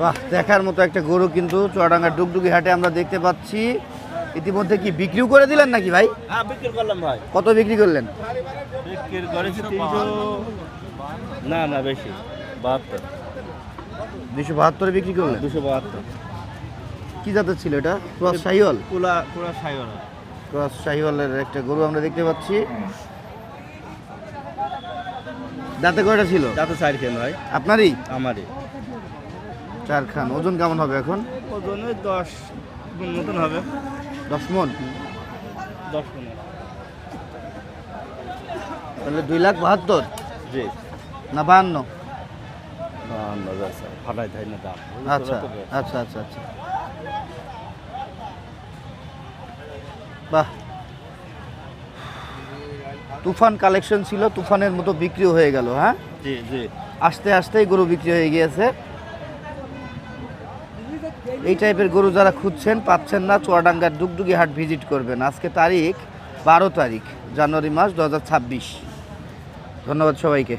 বাহ দেখার মতো একটা গরু কিন্তু চুয়াডাঙ্গার ডুগডুগি হাটে আমরা দেখতে পাচ্ছি। ইতিমধ্যে কি বিক্রিও করে দিলেন নাকি ভাই? হ্যাঁ বিক্রি করলাম ভাই। কত বিক্রি করলেন? বিক্রি করেছি তিনশো না না বেশি। বাহাত্তর। দুশো বাহাত্তরে বিক্রি করলেন? দুশো বাহাত্তর। কি জাতের ছিল এটা? ক্রস কুলা কুলা ক্রস শাহিওয়ালের একটা গরু আমরা দেখতে পাচ্ছি। দাঁতে কয়টা ছিল? যাতে চার কেন ভাই? আপনারই? আমারই। চার খান ওজন কেমন হবে এখন? ওজনে দশ মতন হবে। দশ মন? দশ গুণ। তাহলে দুই লাখ বাহাত্তর? জি। না বাহান্ন? না আন্দাজ আছে ফাটাই দেয় না দাম। আচ্ছা আচ্ছা আচ্ছা আচ্ছা। বাহ। তুফান কালেকশন ছিল তুফানের মতো বিক্রিও হয়ে গেল হ্যাঁ? জি জি। আস্তে আস্তেই গরু বিক্রি হয়ে গিয়েছে। এই টাইপের গরু যারা খুঁজছেন পাচ্ছেন না চুয়াডাঙ্গার ডুগডুগি হাট ভিজিট করবেন। আজকে তারিখ বারো তারিখ জানুয়ারি মাস দু হাজার ছাব্বিশ। ধন্যবাদ সবাইকে।